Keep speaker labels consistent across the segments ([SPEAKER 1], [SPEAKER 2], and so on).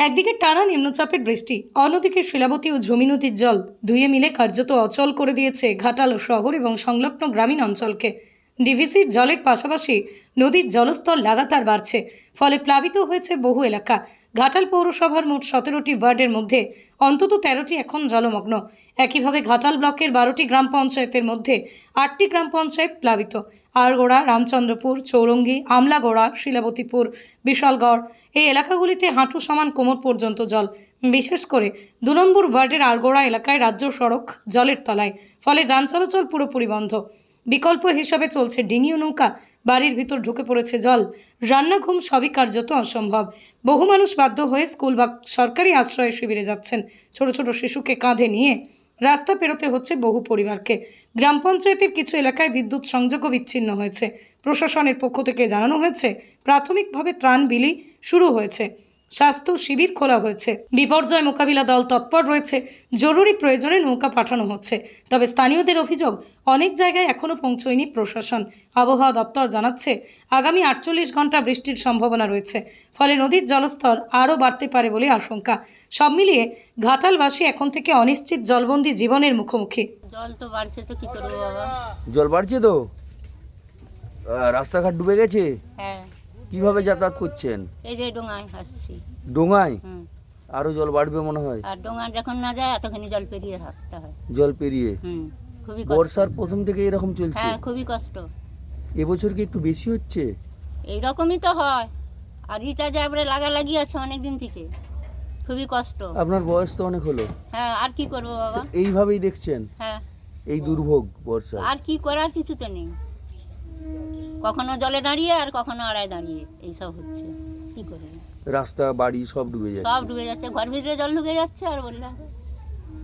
[SPEAKER 1] একদিকে টানা নিম্নচাপের বৃষ্টি, অন্যদিকে শিলাবতী ও ঝুমি নদীর জল দুয়ে মিলে কার্যত অচল করে দিয়েছে ঘাটাল শহর এবং সংলগ্ন গ্রামীণ অঞ্চলকে। ডিভিসির জলের পাশাপাশি নদীর জলস্তর লাগাতার বাড়ছে, ফলে প্লাবিত হয়েছে বহু এলাকা। ঘাটাল পৌরসভার মোট সতেরোটি ওয়ার্ডের মধ্যে অন্তত তেরোটি এখন জলমগ্ন। একইভাবে ঘাটাল ব্লকের বারোটি গ্রাম পঞ্চায়েতের মধ্যে আটটি গ্রাম পঞ্চায়েত প্লাবিত। আরগোড়া, রামচন্দ্রপুর, চৌরঙ্গি, আমলাগোড়া, শিলাবতীপুর, বিশালগড়। এই এলাকাগুলিতে হাঁটু সমান কোমর পর্যন্ত জল। বিশেষ করে দু নম্বর ওয়ার্ডের আরগোড়া এলাকায় রাজ্য সড়ক জলের তলায়। ফলে যান চলাচল পুরোপুরি বন্ধ। বিকল্প হিসাবে চলছে ডিঙি ও নৌকা। বাড়ির ভিতর ঢুকে পড়েছে জল। রান্না ঘুম সবই কার্যত অসম্ভব। বহু মানুষ বাধ্য হয়ে স্কুল বা সরকারি আশ্রয় শিবিরে যাচ্ছেন। ছোট ছোট শিশুকে কাঁধে নিয়ে রাস্তা পেরোতে হচ্ছে বহু পরিবারকে। গ্রাম পঞ্চায়েতের কিছু এলাকায় বিদ্যুৎ সংযোগও বিচ্ছিন্ন হয়েছে। প্রশাসনের পক্ষ থেকে জানানো হয়েছে, প্রাথমিকভাবে ত্রাণ বিলি শুরু হয়েছে। স্বাস্থ্য শিবির খোলা হয়েছে। বিপর্যয় মোকাবিলা দল তৎপর রয়েছে। জরুরি প্রয়োজনে নৌকা পাঠানো হচ্ছে। তবে স্থানীয়দের অভিযোগ অনেক জায়গায় এখনও পৌঁছয়নি প্রশাসন। আবহাওয়া দপ্তর জানাচ্ছে আগামী আটচল্লিশ ঘণ্টা বৃষ্টির সম্ভাবনা রয়েছে। ফলে নদীর জলস্তর আরও বাড়তে পারে বলে আশঙ্কা। সব মিলিয়ে ঘাটালবাসী এখন থেকে অনিশ্চিত জলবন্দি জীবনের মুখোমুখি।
[SPEAKER 2] জল তো বাড়ছে তো কি করব বাবা?
[SPEAKER 3] জল বাড়ছে তো? আহ, রাস্তাঘাট ডুবে গেছে?
[SPEAKER 2] হ্যাঁ।
[SPEAKER 3] কীভাবে যাতায়াত করছেন?
[SPEAKER 2] এই যে ডোঙায় হাসছি।
[SPEAKER 3] ডোঙায়?
[SPEAKER 2] হুম।
[SPEAKER 3] আরও জল বাড়বে মনে হয়?
[SPEAKER 2] আর ডোঙা যখন না যায় এতখানি জল পেরিয়ে আসতে হয়।
[SPEAKER 3] জল পেরিয়ে?
[SPEAKER 2] হুম খুবই কষ্ট।
[SPEAKER 3] বর্ষার প্রথম থেকে এরকম চলছে?
[SPEAKER 2] হ্যাঁ খুবই কষ্ট।
[SPEAKER 3] এবছর কি একটু বেশি হচ্ছে?
[SPEAKER 2] এইরকমই তো হয়। আর ইটা যে লাগা লাগালাগি আছে অনেক দিন থেকে। খুবই কষ্ট।
[SPEAKER 3] আপনার বয়স তো অনেক হলো।
[SPEAKER 2] হ্যাঁ আর কি করব বাবা?
[SPEAKER 3] এইভাবেই দেখছেন?
[SPEAKER 2] হ্যাঁ।
[SPEAKER 3] এই দুর্ভোগ বর্ষা
[SPEAKER 2] আর কি করার কিছু তো নেই। কখনো জলে দাঁড়িয়ে আর কখনো আড়ায় দাঁড়িয়ে এইসব হচ্ছে। কি করে?
[SPEAKER 3] রাস্তা বাড়ি সব ডুবে যাচ্ছে।
[SPEAKER 2] সব ডুবে যাচ্ছে ঘর ভিতরে জল ঢুকে যাচ্ছে আর বললাম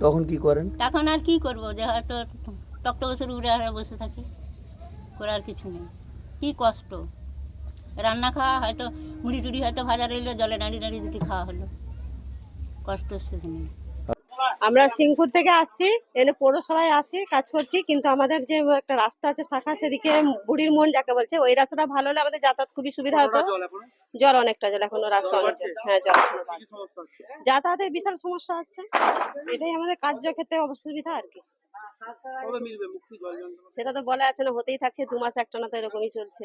[SPEAKER 3] তখন কি করেন?
[SPEAKER 2] তখন আর কি করব? যে হয়তো টকটক টকটকেশ্বর উড়ে আর বসে থাকি করার কিছু নেই। কি কষ্ট। রান্না খাওয়া হয়তো মুড়ি টুড়ি হয়তো ভাজা রইল জলে দাঁড়িয়ে দাঁড়িয়ে দুটি খাওয়া হলো। কষ্ট সেখানে।
[SPEAKER 4] আমরা সিংপুর থেকে আসছি এনে পৌরসভায় আসি কাজ করছি কিন্তু আমাদের যে একটা রাস্তা আছে শাখা সেদিকে বুড়ির মন যাকে বলছে ওই রাস্তাটা ভালো হলে আমাদের যাতায়াত খুবই সুবিধা হতো। জল অনেকটা জল এখনও রাস্তা হ্যাঁ জল যাতায়াতের বিশাল সমস্যা হচ্ছে এটাই আমাদের কার্যক্ষেত্রে অসুবিধা আর কি। সেটা তো বলা আছে না হতেই থাকছে দু মাস একটা না তো এরকমই চলছে।